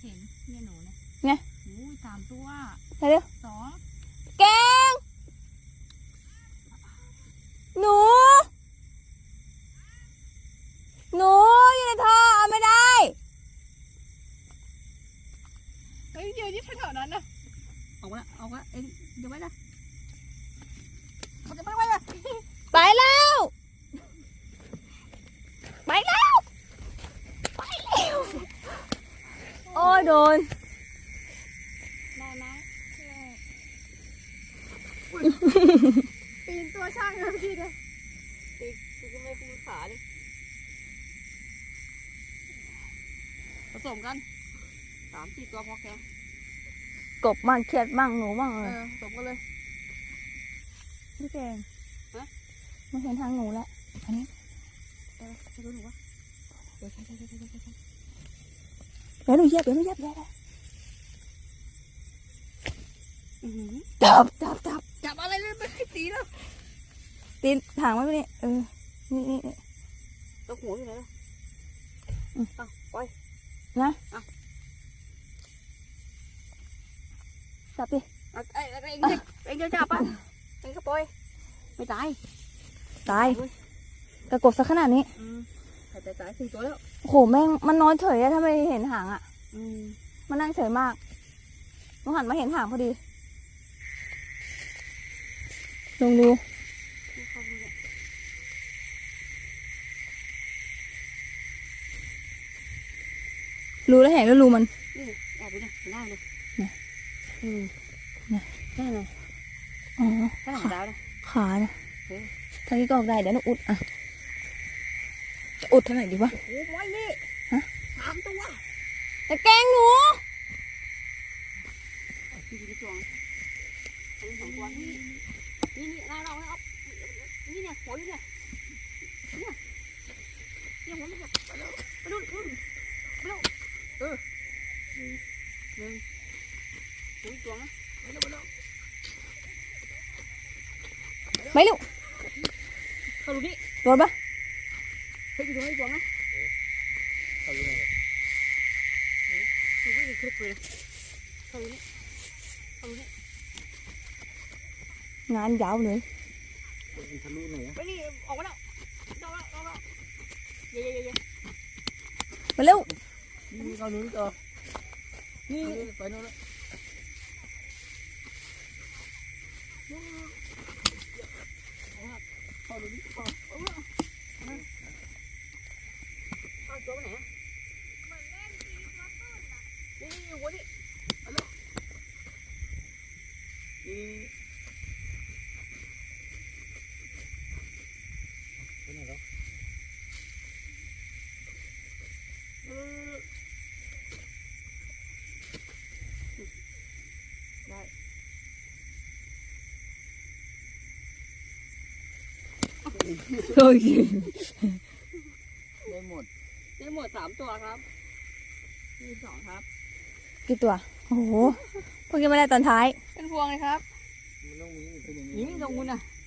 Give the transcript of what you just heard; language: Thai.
เห็นเนี่ยหนูเนี่ยไงอุ้ยสามตัวไปเร็วสองแกง หนู หนูอยู่ในท่อเอาไม่ได้เฮ้ยยืนที่แถวๆนั้นนะเอาละเอาละเอ็งเดี๋ยวไว้นะมันจะไม่ไว้ละไปแล้ว ไปแล้ว ไปแล้ว โอ้ยโดนได้ไหมปีนตัวช่างเลยพี่เลยปีนปีนขึ้นไปปีนขาดิผสมกันสามสี่ตัวพอแกกบมั่งเขียดมั่งหนูมั่งเอเลยอผสมกันเลย พี่แกงฮะ ไม่เห็นทางหนูแล้วอันนี้เออใช่ดูหนูวะเดี๋ยวใช่ใช่ใช่ใช่ใช่ใช่ เดี๋ยวหนูเหยียบเดี๋ยวหนูเหยียบเดี๋ยวเดี๋ยวอือหือจับจับจับจับอะไรเลยไม่ให้ตีแล้วตีนถางไว้ไปนี่เออ นี่นี่นี่ตัวหัวอยู่ไหนแล้วอืมอะปล่อยนะอะจับดิอะเอ้ยเอ้ยเองเองจะจับอะเองก็ปล่อยไม่ตาย ตายเว้ยกระกบสักขนาดนี้ อืมตายตายตายสี่ตัวแล้ว โอ้โหแม่งมันนอนเฉยอะถ้าไม่เห็นหางอะอืมมันนั่งเฉยมากหนูหันมาเห็นหางพอดีลองดูเข้าดูเนี่ยรูแล้วแหงแล้วรูมันนี่แอบดูเนี่ยหน้าเลยไหนอืมไหนนั่นเลยอ๋อข้างหลังดาวนะขานะเฮ้ยทางนี้ก็ออกได้เดี๋ยวหนูอุดอะจะ อุดเท่าไหร่ดีวะโอ้ยนี่สามตัวจะแกล้งหนูนี่ดีจวงอันนี้สองตัวนี่นี่นี่เราเราเอานี่เนี่ยหัวอยู่เนี่ยเนี่ยเนี่ยหัวมันเนี่ยไปเร็วไปดูดูไปเร็วเออหนึ่งหนึ่งตัวนะไปเร็วไปเร็วไม่ดูนี่โดนปะเฮ้ยดูตัวนะเข้าดูปนี่เข้าดูนี่งานยาวเลยทะ ลุไหนอะไปนี่ออกมาแล้วออกมาออกมาเย่เย่เย่เย่มาเร็วนี่เขาลุ้นต่อนี่ไปโน่นแล้วเข้าดูนี่ ได้หมดสามตัวครับนี่สองครับ กี่ตัว โอ้โหเพิ่งจะไม่ได้ตอนท้าย เป็นพวงเลยครับ มันต้องมีเป็นอย่างนี่นี้ตรงคุณอะเ